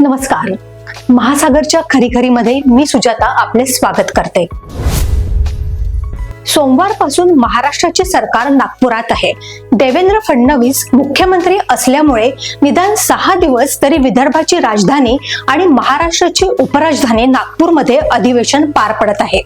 नमस्कार. महासागरच्या खरीखरीमध्ये मी सुजाता आपले स्वागत करते. सोमवारपासून महाराष्ट्राचे सरकार नागपुरात आहे. देवेंद्र फडणवीस मुख्यमंत्री असल्यामुळे निदान सहा दिवस तरी विदर्भाची राजधानी आणि महाराष्ट्राची उपराजधानी नागपूरमध्ये अधिवेशन पार पडत आहे.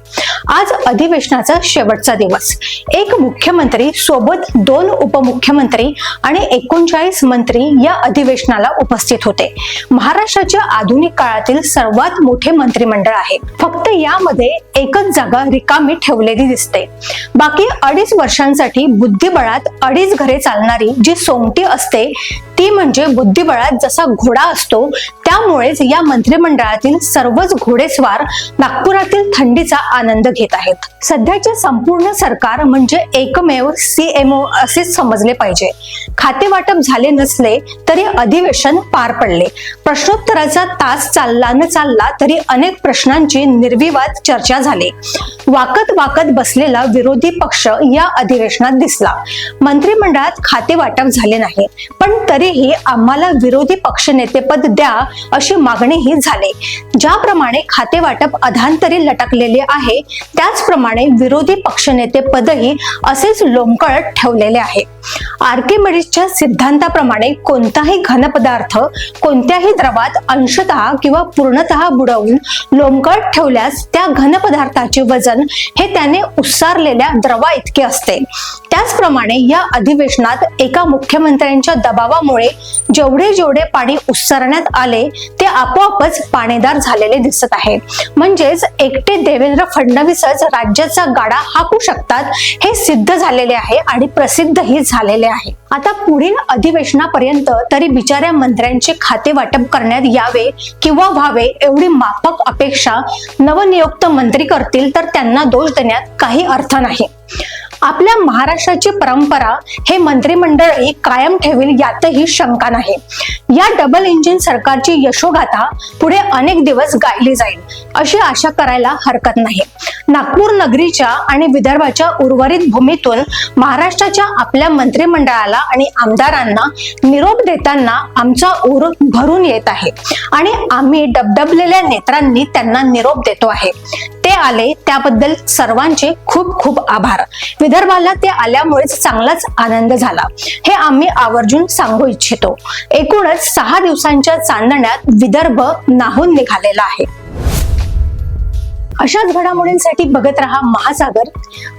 आज अधिवेशनाचा शेवटचा दिवस. एक मुख्यमंत्री सोबत दोन उपमुख्यमंत्री आणि एकोणचाळीस मंत्री या अधिवेशनाला उपस्थित होते. महाराष्ट्राच्या आधुनिक काळातील सर्वात मोठे मंत्रिमंडळ आहे. फक्त यामध्ये एकच जागा रिकामी ठेवलेली दिसते. बाकी अडीच वर्षांसाठी बुद्धिबळात अडीच घरे चालणारी जी सोंगटी असते ती म्हणजे बुद्धिबळात जसा घोडा असतो त्यामुळेच या मंत्रिमंडळातील सर्वच घोडेस्वार नागपुरातील थंडीचा आनंद घेत आहेत. सध्याचे संपूर्ण सरकार म्हणजे एकमेव सीएमओ असेच समजले पाहिजे. खाते वाटप झाले नसले तरी अधिवेशन पार पडले. प्रश्नोत्तराचा तास चालला न चालला तरी अनेक प्रश्नांची निर्विवाद चर्चा झाली. वाकत वाकत बसलेला विरोधी पक्ष या अधिवेशनात दिसला. मंत्रिमंडळात खाते वाटप झाले नाही पण तरी तरीही आम्हाला विरोधी पक्षनेतेपद द्या अशी मागणीही झाली. ज्याप्रमाणे खाते वाटप अधांतरी लटकलेले आहे त्याचप्रमाणे विरोधी पक्षनेते पदही असेच लोंबकळत ठेवलेले आहे. आर्किमेडिसच्या सिद्धांताप्रमाणे कोणताही घनपदार्थ कोणत्याही द्रवात अंशतः किंवा पूर्णतः बुडवून लोंबकळत ठेवल्यास त्या घनपदार्थाचे वजन हे त्याने उसारलेल्या द्रवा इतके असते. त्याचप्रमाणे या अधिवेशनात एका मुख्यमंत्र्यांच्या दबावामुळे जेवढे जेवढे पाणी उसरण्यात आले ते आपोआपच पाणीदार झालेले दिसत आहे. म्हणजेच एकटे देवेंद्र फडणवीसच राज्याचा गाडा हाकू शकतात हे सिद्ध झालेले आहे आणि प्रसिद्धही झालेले आहे. आता पुढील अधिवेशनापर्यंत तरी बिचाऱ्या मंत्र्यांचे खाते वाटप करण्यात यावे किंवा व्हावे एवढी माफक अपेक्षा नवनियुक्त मंत्री करतील तर त्यांना दोष देण्यात काही अर्थ नाही. आपल्या महाराष्ट्राची परंपरा हे मंत्रिमंडळ कायम ठेवील यातही शंका नाही. या डबल इंजिन सरकारची यशोगाथा पुढे अनेक दिवस गायली जाईल अशी आशा करायला हरकत नाही. नागपूर नगरीच्या आणि विदर्भाच्या उर्वरित भूमीतून महाराष्ट्राच्या आपल्या मंत्रिमंडळाला आणि आमदारांना निरोप देताना आमचा ऊर भरून येत आहे. आणि आम्ही डबडबलेल्या नेत्रांनी त्यांना निरोप देतो आहे. ते आले त्याबद्दल सर्वांचे खूप खूप आभार. विदर्भाला ते आल्यामुळेच चांगलाच आनंद झाला. हे आम्ही आवर्जून सांगू इच्छितो. एकूणच सहा दिवसांच्या चांदण्यात विदर्भ नाहून निघालेला आहे. अशाच घडामोडींसाठी बघत राहा महासागर.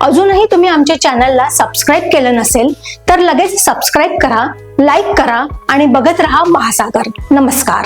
अजूनही तुम्ही आमच्या चॅनलला सबस्क्राईब केलं नसेल तर लगेच सबस्क्राईब करा लाईक करा आणि बघत राहा महासागर. नमस्कार.